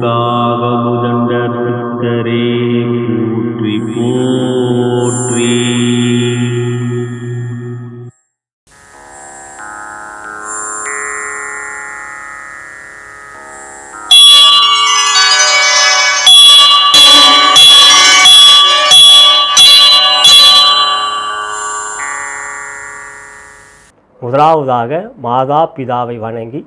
காவமுதண்டரே போற்றி. முதலாவதாக மாதா பிதாவை வணங்கி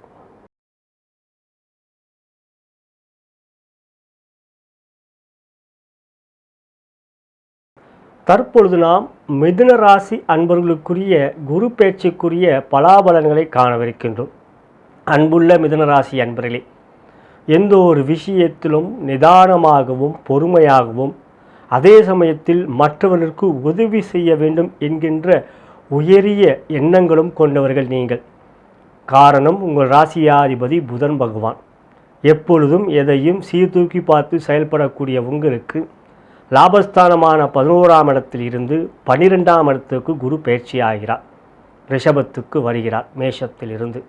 தற்பொழுது நாம் மிதுன ராசி அன்பர்களுக்குரிய குரு பேச்சுக்குரிய பலாபலன்களை காணவிருக்கின்றோம். அன்புள்ள மிதுன ராசி அன்பர்களே எந்த ஒரு விஷயத்திலும் நிதானமாகவும் பொறுமையாகவும் அதே சமயத்தில் மற்றவர்களுக்கு உதவி செய்ய வேண்டும் என்கின்ற உயரிய எண்ணங்களும் கொண்டவர்கள் நீங்கள். காரணம் உங்கள் ராசியாதிபதி புதன் பகவான். எப்பொழுதும் எதையும் சீர்தூக்கி பார்த்து செயல்படக்கூடிய உங்களுக்கு லாபஸ்தானமான பதினோராம் இடத்தில் இருந்து பனிரெண்டாம் இடத்துக்கு குரு பயிற்சியாகிறார். ரிஷபத்துக்கு வருகிறார் மேஷத்திலிருந்து.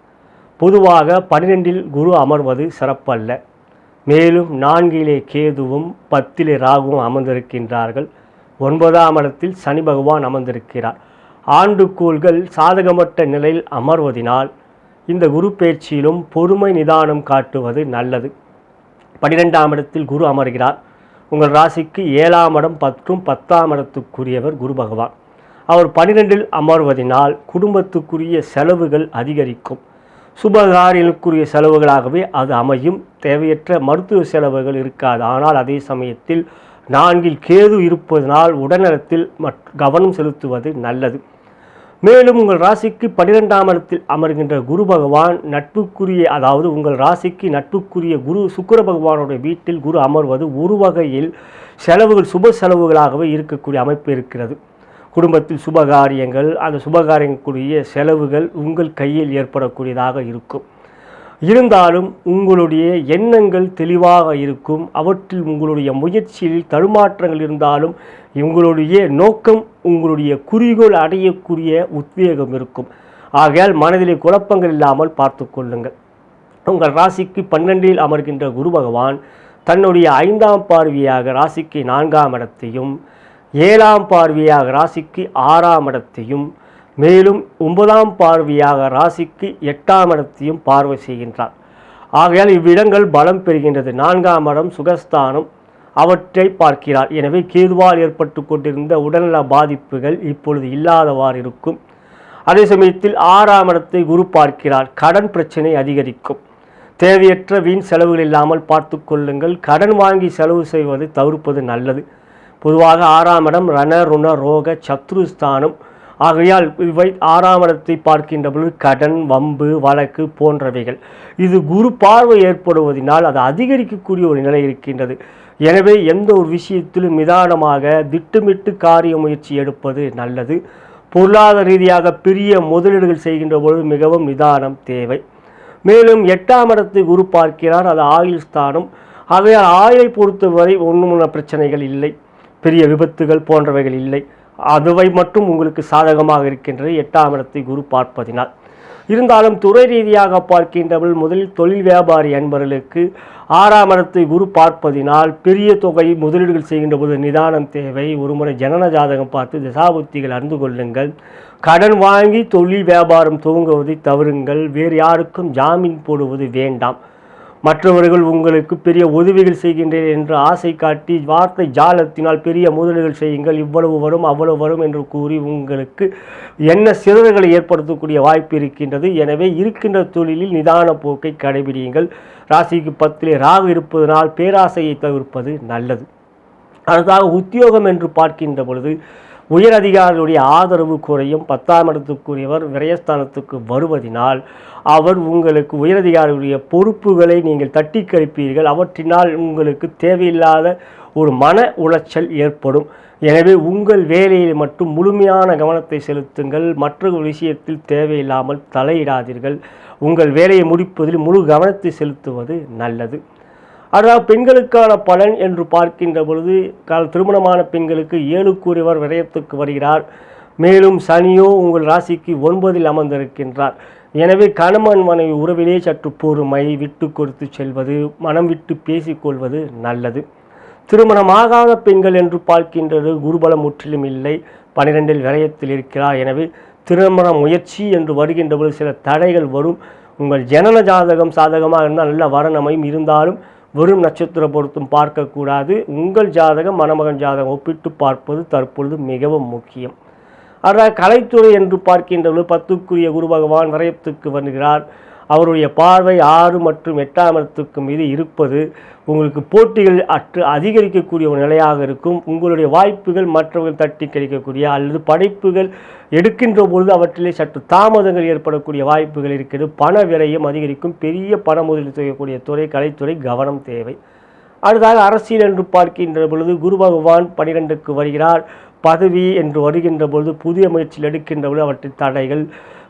பொதுவாக பன்னிரெண்டில் குரு அமர்வது சிறப்பல்ல. மேலும் நான்கிலே கேதுவும் பத்திலே ராகுவும் அமர்ந்திருக்கின்றார்கள். ஒன்பதாம் இடத்தில் சனி பகவான் அமர்ந்திருக்கிறார். ஆண்டுக்கோள்கள் சாதகமற்ற நிலையில் அமர்வதினால் இந்த குரு பயிற்சியிலும் பொறுமை நிதானம் காட்டுவது நல்லது. பனிரெண்டாம் இடத்தில் குரு அமர்கிறார். உங்கள் ராசிக்கு ஏழாம் இடம் மற்றும் பத்தாம் இடத்துக்குரியவர் குரு பகவான். அவர் பனிரெண்டில் அமர்வதினால் குடும்பத்துக்குரிய செலவுகள் அதிகரிக்கும். சுபகாரியங்களுக்குரிய செலவுகளாகவே அது அமையும். தேவையற்ற மருத்துவ செலவுகள் இருக்காது. ஆனால் அதே சமயத்தில் நான்கில் கேது இருப்பதனால் உடல்நலத்தில் மற் கவனம் செலுத்துவது நல்லது. மேலும் உங்கள் ராசிக்கு பன்னிரெண்டாம் இடத்தில் அமர்கின்ற குரு பகவான் நட்புக்குரிய அதாவது உங்கள் ராசிக்கு நட்புக்குரிய குரு சுக்கிர பகவானுடைய வீட்டில் குரு அமர்வது ஒரு வகையில் செலவுகள் சுப செலவுகளாகவே இருக்கக்கூடிய அமைப்பு இருக்கிறது. குடும்பத்தில் சுபகாரியங்கள் அந்த சுபகாரியங்களுக்குரிய செலவுகள் உங்கள் கையில் ஏற்படக்கூடியதாக இருக்கும். இருந்தாலும் உங்களுடைய எண்ணங்கள் தெளிவாக இருக்கும். அவற்றில் உங்களுடைய முயற்சியில் தடுமாற்றங்கள் இருந்தாலும் உங்களுடைய நோக்கம் உங்களுடைய குறிகோள் அடையக்கூடிய உத்வேகம் இருக்கும். ஆகையால் மனதிலே குழப்பங்கள் இல்லாமல் பார்த்து கொள்ளுங்கள். உங்கள் ராசிக்கு பன்னெண்டில் அமர்கின்ற குரு பகவான் தன்னுடைய ஐந்தாம் பார்வையாக ராசிக்கு நான்காம் இடத்தையும் ஏழாம் பார்வையாக ராசிக்கு ஆறாம் இடத்தையும் மேலும் ஒன்பதாம் பார்வையாக ராசிக்கு எட்டாம் இடத்தையும் பார்வை செய்கின்றார். ஆகையால் இவ்விடங்கள் பலம் பெறுகின்றது. நான்காம் இடம் சுகஸ்தானம் அவற்றை பார்க்கிறார். எனவே கேதுவால் ஏற்பட்டு கொண்டிருந்த உடல்நல பாதிப்புகள் இப்பொழுது இல்லாதவாறு இருக்கும். அதே சமயத்தில் ஆறாம் இடத்தை குரு பார்க்கிறார். கடன் பிரச்சனை அதிகரிக்கும். தேவையற்ற வீண் செலவுகள் இல்லாமல் பார்த்து கொள்ளுங்கள். கடன் வாங்கி செலவு செய்வதை தவிர்ப்பது நல்லது. பொதுவாக ஆறாம் இடம் ரண ருண ரோக சத்ருஸ்தானம் ஆகையால் இவை ஆறாம் இடத்தை பார்க்கின்ற பொழுது கடன் வம்பு வழக்கு போன்றவைகள். இது குரு பார்வை ஏற்படுவதனால் அது அதிகரிக்கக்கூடிய ஒரு நிலை இருக்கின்றது. எனவே எந்த ஒரு விஷயத்திலும் நிதானமாக திட்டமிட்டு காரிய முயற்சி எடுப்பது நல்லது. பொருளாதார ரீதியாக பெரிய முதலீடுகள் செய்கின்ற பொழுது மிகவும் நிதானம் தேவை. மேலும் எட்டாம் இடத்தை குரு பார்க்கிறார் அது ஆயுள் ஸ்தானம். ஆகையால் ஆயுளை பொறுத்தவரை ஒன்றும் பிரச்சனைகள் இல்லை. பெரிய விபத்துகள் போன்றவைகள் இல்லை. அதுவை மட்டும் உங்களுக்கு சாதகமாக இருக்கின்றது எட்டாம் இடத்தை குரு பார்ப்பதினால். இருந்தாலும் துறை ரீதியாக பார்க்கின்றவள் முதலில் தொழில் வியாபாரி அன்பர்களுக்கு ஆறாம் இடத்தை குரு பார்ப்பதினால் பெரிய தொகை முதலீடுகள் செய்கின்ற போது நிதானம் தேவை. ஒருமுறை ஜனன ஜாதகம் பார்த்து திசாபுத்திகள் அறிந்து கொள்ளுங்கள். கடன் வாங்கி தொழில் வியாபாரம் துவங்குவதை தவறுங்கள். வேறு யாருக்கும் ஜாமீன் போடுவது வேண்டாம். மற்றவர்கள் உங்களுக்கு பெரிய உதவிகள் செய்கின்றேன் என்று ஆசை காட்டி வார்த்தை ஜாலத்தினால் பெரிய முதலீடுகள் செய்யுங்கள். இவ்வளவு வரும் அவ்வளவு வரும் என்று கூறி உங்களுக்கு என்ன சிதறல்களை ஏற்படுத்தக்கூடிய வாய்ப்பு இருக்கின்றது. எனவே இருக்கின்ற தொழிலில் நிதான போக்கை கடைபிடியுங்கள். ராசிக்கு பத்திலே ராகு இருப்பதனால் பேராசையை தவிர்ப்பது நல்லது. அடுத்ததாக உத்தியோகம் என்று பார்க்கின்ற பொழுது உயர் அதிகாரிகளுடைய ஆதரவு குறையும் பத்தாம் இடத்துக்குரியவர் விரயஸ்தானத்துக்கு வருவதினால் அவர் உங்களுக்கு உயரதிகாரிகளுடைய பொறுப்புகளை நீங்கள் தட்டி கழிப்பீர்கள் அவற்றினால் உங்களுக்கு தேவையில்லாத ஒரு மன உளைச்சல் ஏற்படும். எனவே உங்கள் வேலையில் மட்டும் முழுமையான கவனத்தை செலுத்துங்கள். மற்ற விஷயத்தில் தேவையில்லாமல் தலையிடாதீர்கள். உங்கள் வேலையை முடிப்பதில் முழு கவனத்தை செலுத்துவது நல்லது. அதாவது பெண்களுக்கான பலன் என்று பார்க்கின்ற பொழுது கால் திருமணமான பெண்களுக்கு ஏழுக்குரியவர் விரயத்துக்கு வருகிறார். மேலும் சனியோ உங்கள் ராசிக்கு ஒன்பதில் அமர்ந்திருக்கின்றார். எனவே கணவன் மனைவி உறவிலே சற்று பொறுமை விட்டு கொடுத்து செல்வது மனம் விட்டு பேசிக்கொள்வது நல்லது. திருமணமாகாத பெண்கள் என்று பார்க்கின்றது குருபலம் முற்றிலும் இல்லை. பனிரெண்டில் விரயத்தில் இருக்கிறார். எனவே திருமண முயற்சி என்று வருகின்ற பொழுது சில தடைகள் வரும். உங்கள் ஜனன ஜாதகம் சாதகமாக இருந்தால் நல்ல வரணமையும் இருந்தாலும் வெறும் நட்சத்திர பொருத்தும் பார்க்கக்கூடாது. உங்கள் ஜாதகம் மணமகன் ஜாதகம் ஒப்பிட்டு பார்ப்பது தற்பொழுது மிகவும் முக்கியம். அதாவது கலைத்துறை என்று பார்க்கின்ற பத்துக்குரிய குரு பகவான் வரையத்துக்கு வருகிறார். அவருடைய பார்வை ஆறு மற்றும் எட்டாம் இடத்துக்கு மீது இருப்பது உங்களுக்கு போட்டிகள் அற்று அதிகரிக்கக்கூடிய ஒரு நிலையாக இருக்கும். உங்களுடைய வாய்ப்புகள் மற்றவர்கள் தட்டி கிடைக்கக்கூடிய அல்லது படைப்புகள் எடுக்கின்ற பொழுது அவற்றிலே சற்று தாமதங்கள் ஏற்படக்கூடிய வாய்ப்புகள் இருக்கிறது. பண விரயம் அதிகரிக்கும். பெரிய பண முதலீடு செய்யக்கூடிய துறை கலைத்துறை கவனம் தேவை. அடுத்ததாக அரசியல் என்று பார்க்கின்ற பொழுது குரு பகவான் பனிரெண்டுக்கு வருகிறார். பதவி என்று வருகின்ற பொழுது புதிய முயற்சியில் எடுக்கின்ற பொழுது அவற்றின் தடைகள்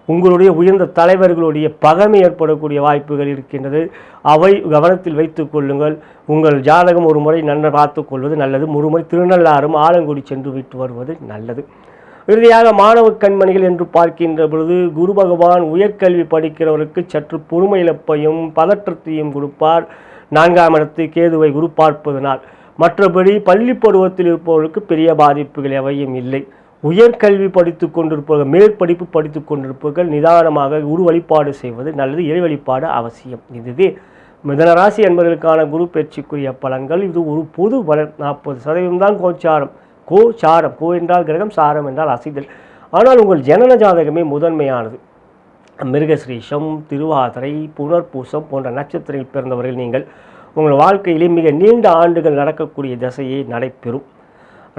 உங்களுடைய உயர்ந்த தலைவர்களுடைய பகமை ஏற்படக்கூடிய வாய்ப்புகள் இருக்கின்றது. அவை கவனத்தில் வைத்துக் கொள்ளுங்கள். உங்கள் ஜாதகம் ஒரு முறை நன்றாக பார்த்துக் கொள்வது நல்லது. ஒருமுறை திருநள்ளாறும் ஆலங்குடி சென்று விட்டு வருவது நல்லது. இறுதியாக மாணவ கண்மணிகள் என்று பார்க்கின்ற பொழுது குரு பகவான் உயர்கல்வி படிக்கிறவருக்கு சற்று பொறுமை இழப்பையும் பதற்றத்தையும் கொடுப்பார். நான்காம் இடத்து கேதுவை குரு பார்ப்பதனால் மற்றபடி பள்ளி பருவத்தில் இருப்பவர்களுக்கு பெரிய பாதிப்புகள் எவையும் இல்லை. உயர்கல்வி படித்து கொண்டிருப்பவர்கள் மேற்படிப்பு படித்து கொண்டிருப்பவர்கள் நிதானமாக குரு வழிபாடு செய்வது நல்லது இறை வழிபாடு அவசியம். இதுவே மிதனராசி என்பதற்கான குரு பயிற்சிக்குரிய பலன்கள். இது ஒரு பொது பலன். நாற்பது சதவீதம் தான் கோச்சாரம். கோச்சாரம் கோ என்றால் கிரகம் சாரம் என்றால் அசைதல். ஆனால் உங்கள் ஜனன ஜாதகமே முதன்மையானது. மிருகஸ்ரீஷம் திருவாதிரை புனர்பூசம் போன்ற நட்சத்திரங்கள் பிறந்தவர்கள் நீங்கள் உங்கள் வாழ்க்கையிலே மிக நீண்ட ஆண்டுகள் நடக்கக்கூடிய திசையை நடைபெறும்.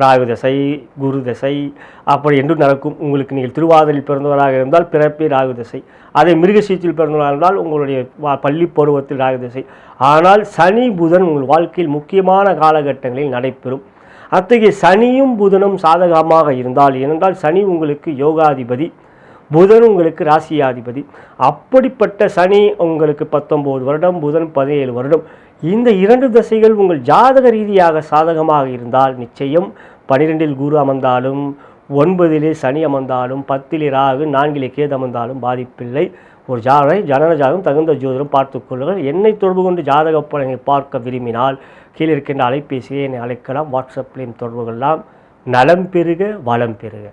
ராகு தசை குரு தசை அப்படி என்று நடக்கும். உங்களுக்கு நீங்கள் திருவாதிரில் பிறந்தவராக இருந்தால் பிறப்பே ராகு தசை. அதே மிருகசீச்சில் பிறந்தவராக இருந்தால் உங்களுடைய பள்ளி பருவத்தில் ராகு தசை. ஆனால் சனி புதன் உங்கள் வாழ்க்கையில் முக்கியமான காலகட்டங்களில் நடைபெறும். அத்தகைய சனியும் புதனும் சாதகமாக இருந்தால் ஏனென்றால் சனி உங்களுக்கு யோகாதிபதி புதன் உங்களுக்கு ராசியாதிபதி. அப்படிப்பட்ட சனி உங்களுக்கு பத்தொம்போது வருடம் புதன் பதினேழு வருடம். இந்த இரண்டு திசைகள் உங்கள் ஜாதக ரீதியாக சாதகமாக இருந்தால் நிச்சயம் பனிரெண்டில் குரு அமர்ந்தாலும் ஒன்பதிலே சனி அமர்ந்தாலும் பத்திலே ராகு நான்கிலே கேது அமர்ந்தாலும் பாதிப்பில்லை. ஒரு ஜாதகை ஜனன ஜாதகம் தகுந்த ஜோதிடம் பார்த்துக்கொள்ளுங்கள் என்னை தொடர்பு கொண்டு ஜாதக பலனை பார்க்க விரும்பினால் கீழே இருக்கின்ற அலைபேசியை என்னை அழைக்கலாம். வாட்ஸ்அப்லேயும் தொடர்பு கொள்ளலாம். நலம் பெருக வளம் பெருக.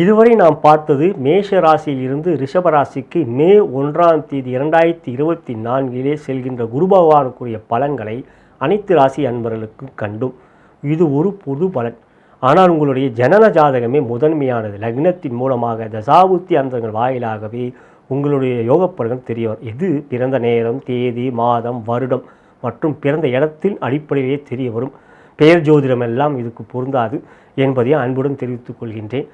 இதுவரை நாம் பார்த்தது மேஷ ராசியில் இருந்து ரிஷப ராசிக்கு மே ஒன்றாம் தேதி இரண்டாயிரத்தி இருபத்தி நான்கிலே செல்கின்ற குரு பகவானுக்குரிய பலன்களை அனைத்து ராசி அன்பர்களுக்கும் கண்டும். இது ஒரு பொது பலன். ஆனால் உங்களுடைய ஜனன ஜாதகமே முதன்மையானது. லக்னத்தின் மூலமாக தசாபுத்தி அந்தங்கள் வாயிலாகவே உங்களுடைய யோகப்பலன் தெரிய வரும் இது பிறந்த நேரம் தேதி மாதம் வருடம் மற்றும் பிறந்த இடத்தின் அடிப்படையிலே தெரிய வரும் பெயர் ஜோதிடம் எல்லாம் இதுக்கு பொருந்தாது என்பதையும் அன்புடன் தெரிவித்துக் கொள்கின்றேன்.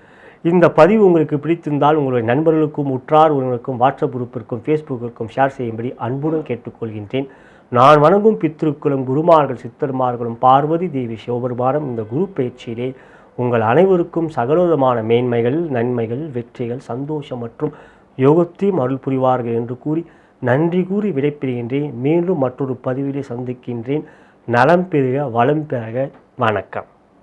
இந்த பதிவு உங்களுக்கு பிடித்திருந்தால் உங்களுடைய நண்பர்களுக்கும் உற்றார் உறவினருக்கும் வாட்ஸ்அப் குரூப்பிற்கும் ஃபேஸ்புக்கிற்கும் ஷேர் செய்யும்படி அன்புடன் கேட்டுக்கொள்கின்றேன். நான் வணங்கும் பித்ருக்களும் குருமார்கள் சித்தர்மார்களும் பார்வதி தேவி சிவபெருமானும் இந்த குரு பயிற்சியிலே உங்கள் அனைவருக்கும் சகலவிதமான மேன்மைகள் நன்மைகள் வெற்றிகள் சந்தோஷம் மற்றும் யோகத்தையும் அருள் புரிவார்கள் என்று கூறி நன்றி கூறி விடைபெறுகின்றேன். மீண்டும் மற்றொரு பதிவிலே சந்திக்கின்றேன். நலம் பெறுக வளம் பெறுக வணக்கம்.